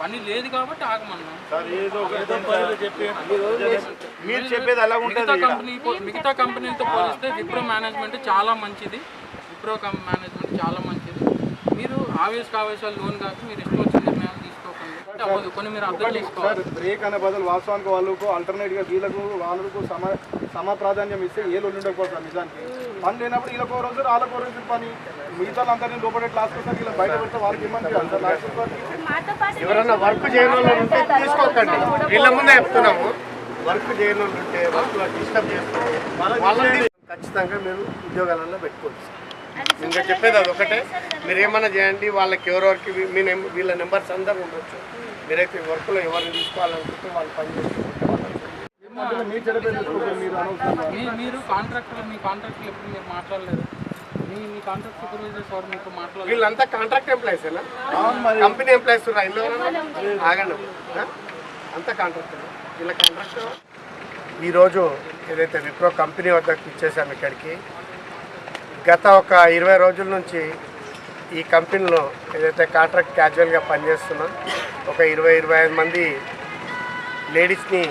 పని లేదు కాబట్టి ఆగమన్నాం. మీరు చెప్పేది అలా మిగతా కంపెనీ మిగతా కంపెనీలతో పోలిస్తే విప్రో మేనేజ్మెంట్ చాలా మంచిది. విప్రో మేనేజ్మెంట్ చాలా మంచిది. మీరు ఆవేశ కావేశాలు లోన్ కాక మీరు ఇష్టం కొన్ని మీరు అర్థం చేసుకోవాలి. బ్రేక్ అనే బదులు వాస్తవానికి వాళ్ళకు ఆల్టర్నేట్గా వీళ్ళకు వాళ్ళకు సమ సమ ప్రాధాన్యం ఇస్తే ఏ లోన్ ఉండకపోతారు నిజానికి. పని లేనప్పుడు వీళ్ళకి ఒక రోజు వాళ్ళకు ఒక రోజు పని. మిగతా అందరినీ లోపల క్లాస్ కోసం వీళ్ళకి బయట పెడితే వాళ్ళకి వరకు ఎవరైనా వర్క్ చేయని వాళ్ళు ఉంటే తీసుకోకండి. వీళ్ళ ముందే చెప్తున్నాము. వర్క్ చేయని వాళ్ళు ఉంటే వర్క్ డిస్టర్బ్ చేస్తారు వాళ్ళని ఖచ్చితంగా మీరు ఉద్యోగాలలో పెట్టుకోవచ్చు ఇంకా చెప్పేది అది ఒకటే. మీరు ఏమైనా చేయండి వాళ్ళకి ఎవరెవరికి మీ వీళ్ళ నెంబర్స్ అందరూ ఉండొచ్చు. మీరైతే వర్క్లో ఎవరిని తీసుకోవాలనుకుంటే వాళ్ళు పని మీరు మీ మీరు కాంట్రాక్టర్ మీ కాంట్రాక్టర్ ఎప్పుడు మీరు మాట్లాడలేదు? మీ మీ కాంట్రాక్ట్ మీతో మాట్లాడలేదు. వీళ్ళంతా కాంట్రాక్ట్ ఎంప్లాయీసేనా కంపెనీ ఎంప్లాయీస్ రైల్లో ఆగండి? అంతా కాంట్రాక్ట్ వీళ్ళ కాంట్రాక్ట్ ఈరోజు ఏదైతే విప్రో కంపెనీ వద్దకు ఇచ్చేసాము ఇక్కడికి గత ఒక ఇరవై రోజుల నుంచి ఈ కంపెనీలో ఏదైతే కాంట్రాక్ట్ క్యాజువల్గా పనిచేస్తున్నా ఒక ఇరవై ఇరవై ఐదు మంది లేడీస్ని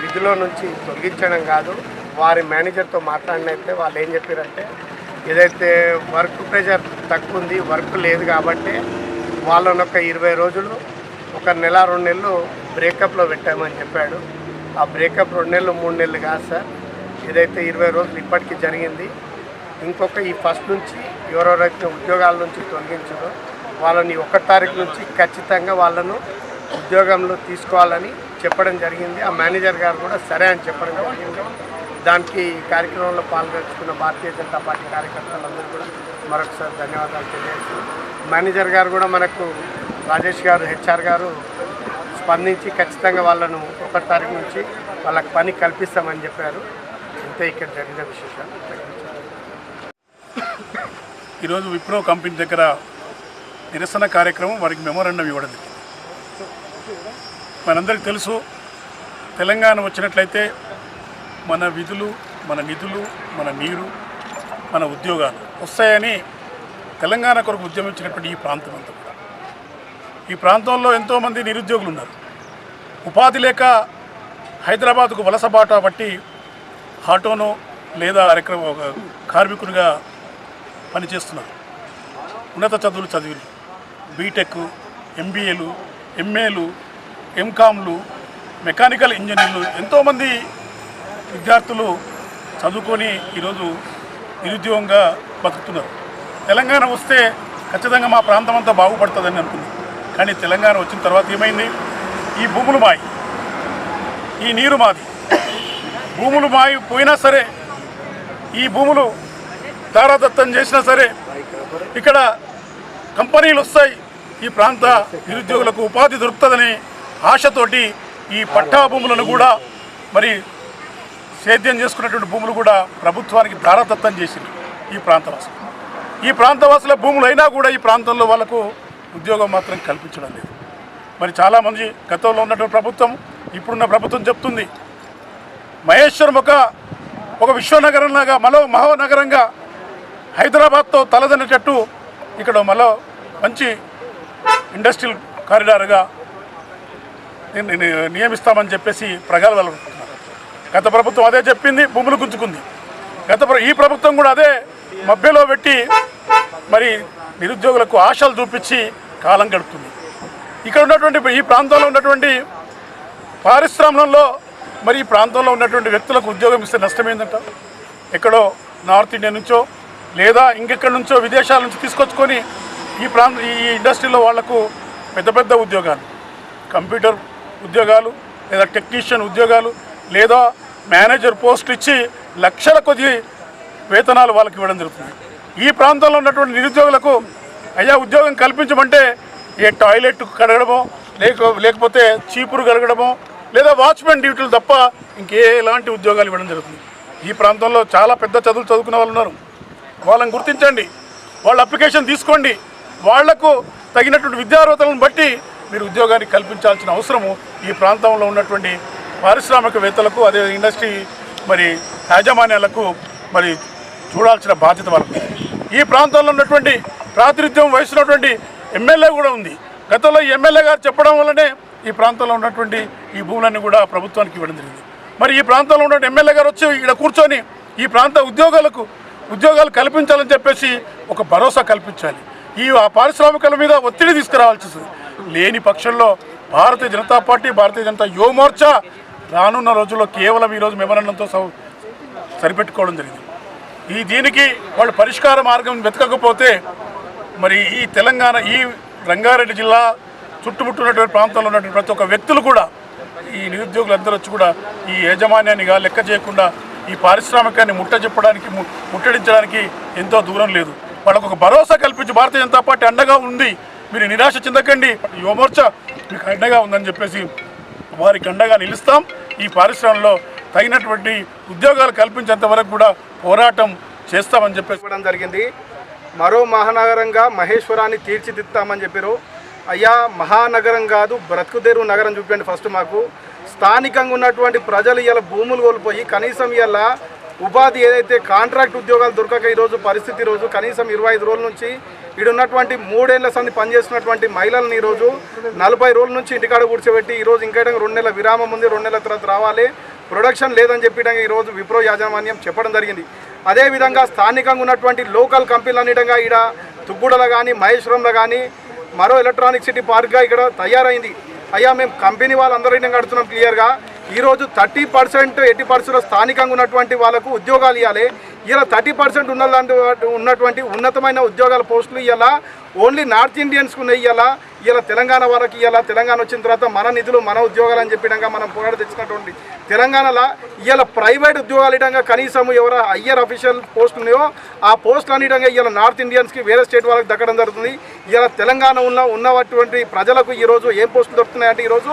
విధిలో నుంచి తొలగించడం కాదు వారి మేనేజర్తో మాట్లాడినైతే వాళ్ళు ఏం చెప్పారంటే ఏదైతే వర్క్ ప్రెషర్ తక్కువ ఉంది వర్క్ లేదు కాబట్టి వాళ్ళని ఒక ఇరవై రోజులు ఒక నెల రెండు నెలలు బ్రేకప్లో పెట్టామని చెప్పాడు. ఆ బ్రేకప్ రెండు నెలలు మూడు నెలలు కాదు సార్ ఏదైతే ఇరవై రోజులు ఇప్పటికీ జరిగింది ఇంకొక ఈ ఫస్ట్ నుంచి ఎవరెవరైతే ఉద్యోగాల నుంచి తొలగించడం వాళ్ళని ఒకటి తారీఖు నుంచి ఖచ్చితంగా వాళ్ళను ఉద్యోగంలో తీసుకోవాలని చెప్పడం జరిగింది. ఆ మేనేజర్ గారు కూడా సరే అని చెప్పడం జరిగింది. దానికి ఈ కార్యక్రమంలో పాల్గొంచుకున్న భారతీయ జనతా పార్టీ కార్యకర్తలందరూ కూడా మరొకసారి ధన్యవాదాలు తెలియజేస్తున్నాం మేనేజర్ గారు కూడా మనకు రాజేష్ గారు హెచ్ఆర్ గారు స్పందించి ఖచ్చితంగా వాళ్ళను ఒకటి తారీఖు నుంచి వాళ్ళకి పని కల్పిస్తామని చెప్పారు. ఇంతే ఇక్కడ జరిగిన విశేషాలు. ఈరోజు విప్రో కంపెనీ దగ్గర నిరసన కార్యక్రమం వారికి మెమోరండం ఇవ్వడం జరిగింది. మనందరికీ తెలుసు తెలంగాణ వచ్చినట్లయితే మన విధులు మన నిధులు మన నీరు మన ఉద్యోగాలు వస్తాయని తెలంగాణ కొరకు ఉద్యమించినటువంటి ఈ ప్రాంతం అంతా కూడా. ఈ ప్రాంతంలో ఎంతోమంది నిరుద్యోగులు ఉన్నారు. ఉపాధి లేక హైదరాబాద్కు వలస బాట బట్టి ఆటోను లేదా కార్యక్రమం ఒక కార్మికునిగా పనిచేస్తున్నారు. ఉన్నత చదువులు చదివి బీటెక్ ఎంబీఏలు ఎంఏలు ఎంకామ్లు మెకానికల్ ఇంజనీర్లు ఎంతోమంది విద్యార్థులు చదువుకొని ఈరోజు నిరుద్యోగంగా బతుకుతున్నారు. తెలంగాణ వస్తే ఖచ్చితంగా మా ప్రాంతం అంతా బాగుపడుతుందని అనుకుంది కానీ తెలంగాణ వచ్చిన తర్వాత ఏమైంది? ఈ భూములు మాయి. ఈ నీరు మాది. భూములు మాయి పోయినా సరే ఈ భూములు దారాదత్తం చేసినా సరే ఇక్కడ కంపెనీలు వస్తాయి. ఈ ప్రాంత నిరుద్యోగులకు ఉపాధి దొరుకుతుందని ఆశతోటి ఈ పట్టా భూములను కూడా మరి సేద్యం చేసుకున్నటువంటి భూములు కూడా ప్రభుత్వానికి దారాదత్తం చేసింది ఈ ప్రాంతవాసులు. ఈ ప్రాంతవాసుల భూములు అయినా కూడా ఈ ప్రాంతంలో వాళ్ళకు ఉద్యోగం మాత్రం కల్పించడం లేదు. మరి చాలామంది గతంలో ఉన్నటువంటి ప్రభుత్వం ఇప్పుడున్న ప్రభుత్వం చెప్తుంది మహేశ్వరం ఒక ఒక విశ్వనగరంలాగా మరో మహానగరంగా హైదరాబాద్తో తలదనేటట్టు ఇక్కడ మరో మంచి ఇండస్ట్రియల్ కారిడార్గా నియమిస్తామని చెప్పేసి ప్రగల్భాలు గత ప్రభుత్వం అదే చెప్పింది భూములు గుంజుకుంది. గత ఈ ప్రభుత్వం కూడా అదే మభ్యలో పెట్టి మరి నిరుద్యోగులకు ఆశలు చూపించి కాలం గడుపుతుంది. ఇక్కడ ఉన్నటువంటి ఈ ప్రాంతంలో ఉన్నటువంటి పారిశ్రామికంలో మరి ఈ ప్రాంతంలో ఉన్నటువంటి వ్యక్తులకు ఉద్యోగం ఇస్తే నష్టమైందంట? ఎక్కడో నార్త్ ఇండియా నుంచో లేదా ఇంకెక్కడి నుంచో విదేశాల నుంచి తీసుకొచ్చుకొని ఈ ప్రాంత ఈ ఇండస్ట్రీలో వాళ్ళకు పెద్ద పెద్ద ఉద్యోగాలు. కంప్యూటర్ ఉద్యోగాలు లేదా టెక్నీషియన్ ఉద్యోగాలు లేదా మేనేజర్ పోస్టులు ఇచ్చి లక్షల కొద్ది వేతనాలు వాళ్ళకి ఇవ్వడం జరుగుతుంది. ఈ ప్రాంతంలో ఉన్నటువంటి నిరుద్యోగులకు అయ్యా ఉద్యోగం కల్పించమంటే ఏ టాయిలెట్ కడగడమో లేక లేకపోతే చీపురు కడగడమో లేదా వాచ్మెన్ డ్యూటీలు తప్ప ఇంకే ఎలాంటి ఉద్యోగాలు ఇవ్వడం జరుగుతుంది. ఈ ప్రాంతంలో చాలా పెద్ద చదువులు చదువుకున్న వాళ్ళు ఉన్నారు. వాళ్ళని గుర్తించండి. వాళ్ళ అప్లికేషన్ తీసుకోండి. వాళ్ళకు తగినటువంటి విద్యార్హతలను బట్టి మీరు ఉద్యోగాన్ని కల్పించాల్సిన అవసరము ఈ ప్రాంతంలో ఉన్నటువంటి పారిశ్రామికవేత్తలకు అదే ఇండస్ట్రీ మరి యాజమాన్యాలకు మరి చూడాల్సిన బాధ్యత వాళ్ళకు. ఈ ప్రాంతంలో ఉన్నటువంటి ప్రాతినిధ్యం వహిస్తున్నటువంటి ఎమ్మెల్యే కూడా ఉంది. గతంలో ఎమ్మెల్యే గారు చెప్పడం వల్లనే ఈ ప్రాంతంలో ఉన్నటువంటి ఈ భూములన్నీ కూడా ప్రభుత్వానికి ఇవ్వడం జరిగింది. మరి ఈ ప్రాంతంలో ఉన్న ఎమ్మెల్యే గారు వచ్చి ఇక్కడ కూర్చొని ఈ ప్రాంత ఉద్యోగాలకు ఉద్యోగాలు కల్పించాలని చెప్పేసి ఒక భరోసా కల్పించాలి. ఈ ఆ పారిశ్రామికల మీద ఒత్తిడి తీసుకురావాల్సింది. లేని పక్షంలో భారతీయ జనతా పార్టీ భారతీయ జనతా యువ మోర్చా రానున్న రోజుల్లో కేవలం ఈరోజు మెమరణంతో సౌ- సరిపెట్టుకోవడం జరిగింది. ఈ దీనికి వాళ్ళు పరిష్కార మార్గం వెతకకపోతే మరి ఈ తెలంగాణ ఈ రంగారెడ్డి జిల్లా చుట్టుముట్టున్నటువంటి ప్రాంతంలో ఉన్నటువంటి ప్రతి ఒక్క వ్యక్తులు కూడా ఈ నిరుద్యోగులందరూ వచ్చి కూడా ఈ యాజమాన్యాన్నిగా లెక్క చేయకుండా ఈ పారిశ్రామికాన్ని ముట్టజెప్పడానికి ము- ముట్టడించడానికి ఎంతో దూరం లేదు. వాళ్ళకు ఒక భరోసా కల్పించి భారతీయ జనతా పార్టీ అండగా ఉంది. మీరు నిరాశ చెందకండి. యువమోర్చా మీకు అండగా ఉందని చెప్పేసి వారికి అండగా నిలుస్తాం. ఈ పారిశ్రమలో తగినటువంటి ఉద్యోగాలు కల్పించేంత వరకు కూడా పోరాటం చేస్తామని చెప్పేసి జరిగింది. మరో మహానగరంగా మహేశ్వరాన్ని తీర్చిదిద్దామని చెప్పారు. అయ్యా మహానగరం కాదు బ్రతుకుదేరు నగరం చూపండి ఫస్ట్ మాకు. స్థానికంగా ఉన్నటువంటి ప్రజలు ఇలా భూములు కోల్పోయి కనీసం ఇలా ఉపాధి ఏదైతే కాంట్రాక్ట్ ఉద్యోగాలు దొరకక ఈరోజు పరిస్థితి ఈరోజు కనీసం ఇరవై ఐదు రోజుల నుంచి ఇక్కడ ఉన్నటువంటి మూడేళ్ళ సంది పనిచేస్తున్నటువంటి మహిళలను ఈరోజు నలభై రోజుల నుంచి ఇంటికాడ కూర్చోబెట్టి ఈరోజు ఇంకా రెండు నెలల విరామం ఉంది రెండు నెలల తర్వాత రావాలి. ప్రొడక్షన్ లేదని చెప్పి ఈరోజు విప్రో యాజమాన్యం చెప్పడం జరిగింది. అదేవిధంగా స్థానికంగా ఉన్నటువంటి లోకల్ కంపెనీలు అన్నిటంగా ఇక్కడ తుగ్గుడలో కానీ మహేశ్వరంలో కానీ మరో ఎలక్ట్రానిక్ సిటీ పార్క్గా ఇక్కడ తయారైంది. అయ్యా మేము కంపెనీ వాళ్ళందరూ కడుతున్నాం క్లియర్గా ఈరోజు థర్టీ పర్సెంట్ ఎయిటీ పర్సెంట్ స్థానికంగా ఉన్నటువంటి వాళ్ళకు ఉద్యోగాలు ఇవ్వాలి ఇలా థర్టీ పర్సెంట్ ఉన్న ఉన్నటువంటి ఉన్నతమైన ఉద్యోగాల పోస్టులు ఇవ్వాలా ఓన్లీ నార్త్ ఇండియన్స్కు ఉన్నాయి ఇవ్వాలా ఇలా తెలంగాణ వాళ్ళకి ఇలా తెలంగాణ వచ్చిన తర్వాత మన నిధులు మన ఉద్యోగాలు అని చెప్పినాక మనం పోరాట తెచ్చినటువంటి తెలంగాణలో ఇలా ప్రైవేట్ ఉద్యోగాలు ఇటంగా కనీసం ఎవరు హయ్యర్ అఫీషియల్ పోస్టులు ఉన్నాయో ఆ పోస్టులు అనేటంగా ఇలా నార్త్ ఇండియన్స్కి వేరే స్టేట్ వాళ్ళకి దక్కడం జరుగుతుంది. ఇలా తెలంగాణ ఉన్న ఉన్నటువంటి ప్రజలకు ఈరోజు ఏం పోస్టులు దొరుకుతున్నాయంటే ఈరోజు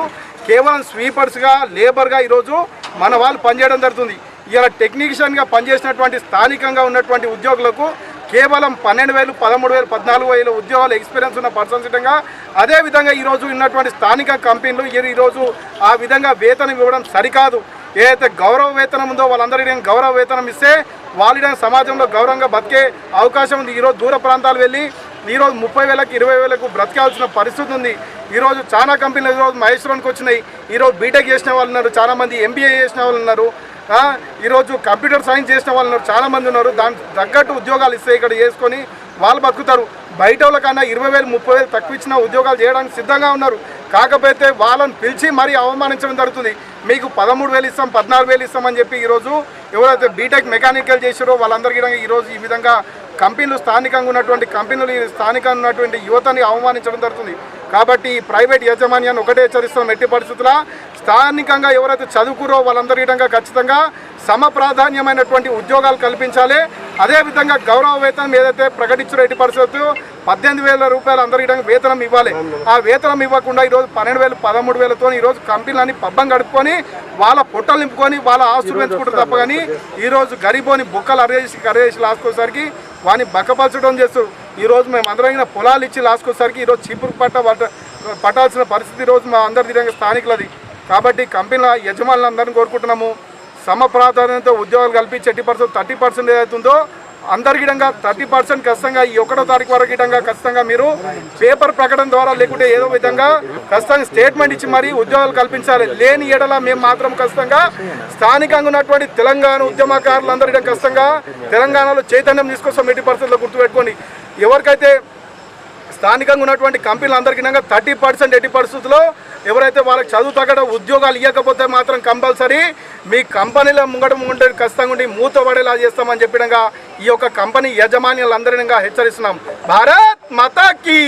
కేవలం స్వీపర్స్గా లేబర్గా ఈరోజు మన వాళ్ళు పనిచేయడం జరుగుతుంది. ఇలా టెక్నీషియన్గా పనిచేసినటువంటి స్థానికంగా ఉన్నటువంటి ఉద్యోగులకు కేవలం పన్నెండు వేలు పదమూడు వేలు పద్నాలుగు వేల ఉద్యోగాలు ఎక్స్పీరియన్స్ ఉన్న పర్సన్స్ విధంగా అదేవిధంగా ఈరోజు ఉన్నటువంటి స్థానిక కంపెనీలు ఈ- ఈరోజు ఆ విధంగా వేతనం ఇవ్వడం సరికాదు. ఏదైతే గౌరవ వేతనం ఉందో వాళ్ళందరికీ గౌరవ వేతనం ఇస్తే వాళ్ళ సమాజంలో గౌరవంగా బతికే అవకాశం ఉంది. ఈరోజు దూర ప్రాంతాలు వెళ్ళి ఈరోజు ముప్పై వేలకు ఇరవై వేలకు బ్రతకాల్సిన పరిస్థితి ఉంది. ఈరోజు చాలా కంపెనీలు ఈరోజు మహేశ్వరానికి వచ్చినాయి. ఈరోజు బీటెక్ చేసిన వాళ్ళు ఉన్నారు. చాలామంది ఎంబీఏ చేసిన వాళ్ళు ఉన్నారు. ఈరోజు కంప్యూటర్ సైన్స్ చేసిన వాళ్ళు చాలామంది ఉన్నారు. దానికి తగ్గట్టు ఉద్యోగాలు ఇస్తే ఇక్కడ చేసుకొని వాళ్ళు బతుకుతారు. బయట వాళ్ళ కన్నా ఇరవై వేలు ముప్పై వేలు తక్కువ ఇచ్చిన ఉద్యోగాలు చేయడానికి సిద్ధంగా ఉన్నారు. కాకపోతే వాళ్ళని పిలిచి మరీ అవమానించడం జరుగుతుంది. మీకు పదమూడు వేలు ఇస్తాం పద్నాలుగు వేలు ఇస్తామని చెప్పి ఈరోజు ఎవరైతే బీటెక్ మెకానికల్ చేసారో వాళ్ళందరికీ ఈరోజు ఈ విధంగా కంపెనీలు స్థానికంగా ఉన్నటువంటి కంపెనీలు స్థానికంగా ఉన్నటువంటి యువతని అవమానించడం జరుగుతుంది. కాబట్టి ఈ ప్రైవేట్ యాజమాన్యాన్ని ఒకటే హెచ్చరిస్తున్నాం ఎట్టి పరిస్థితుల్లో స్థానికంగా ఎవరైతే చదువుకురో వాళ్ళందరి విధంగా ఖచ్చితంగా సమ ప్రాధాన్యమైనటువంటి ఉద్యోగాలు కల్పించాలి. అదేవిధంగా గౌరవ వేతనం ఏదైతే ప్రకటించిన ఎట్టి పరిస్థితులు పద్దెనిమిది వేల రూపాయలు అందరి విధంగా వేతనం ఇవ్వాలి. ఆ వేతనం ఇవ్వకుండా ఈరోజు పన్నెండు వేలు పదమూడు వేలతో ఈరోజు కంపెనీలని పబ్బం గడుపుకొని వాళ్ళ పొట్టలు నింపుకొని వాళ్ళ ఆస్తులు పెంచుకుంటారు తప్ప కానీ ఈరోజు గరీబోని బుక్కలు అరేసి కరేసి లాసుకోసరికి వాని బక్కపరచడం చేస్తారు ఈరోజు మేము అందరం పొలాలు ఇచ్చి లాసుకోసరికి ఈరోజు చీపురు పట్ట పట్ట పట్టాల్సిన పరిస్థితి ఈరోజు మా అందరి విధంగా స్థానికులది. కాబట్టి కంపెనీల యజమానులందరినీ కోరుకుంటున్నాము. సమ ప్రాధాన్యత ఉద్యోగాలు కలిపి చెట్టి పర్సెంట్ థర్టీ పర్సెంట్ ఏదైతుందో అందరి గిడంగా థర్టీ పర్సెంట్ ఖచ్చితంగా ఈ ఒకటో తారీఖు వరకు గిడంగా ఖచ్చితంగా మీరు పేపర్ ప్రకటన ద్వారా లేకుంటే ఏదో విధంగా ఖచ్చితంగా స్టేట్మెంట్ ఇచ్చి మరీ ఉద్యోగాలు కల్పించాలి. లేని ఎడల మేము మాత్రం ఖచ్చితంగా స్థానికంగా ఉన్నటువంటి తెలంగాణ ఉద్యమకారులందరికీ ఖచ్చితంగా తెలంగాణలో చైతన్యం తీసుకొస్తాం. ఎట్టి పరిస్థితుల్లో గుర్తుపెట్టుకోండి. ఎవరికైతే స్థానికంగా ఉన్నటువంటి కంపెనీలు అందరికీ థర్టీ పర్సెంట్ ఎయిటీ పరిస్థితుల్లో ఎవరైతే వాళ్ళకి చదువు తగ్గడ ఉద్యోగాలు ఇవ్వకపోతే మాత్రం కంపల్సరీ మీ కంపెనీల ముంగట ముంగట ఖచ్చితంగా ఉండి మూత పడేలా చేస్తామని చెప్పినగా ఈ యొక్క కంపెనీ యజమానులందరినీ హెచ్చరిస్తున్నాం. భారత్ మాతాకి!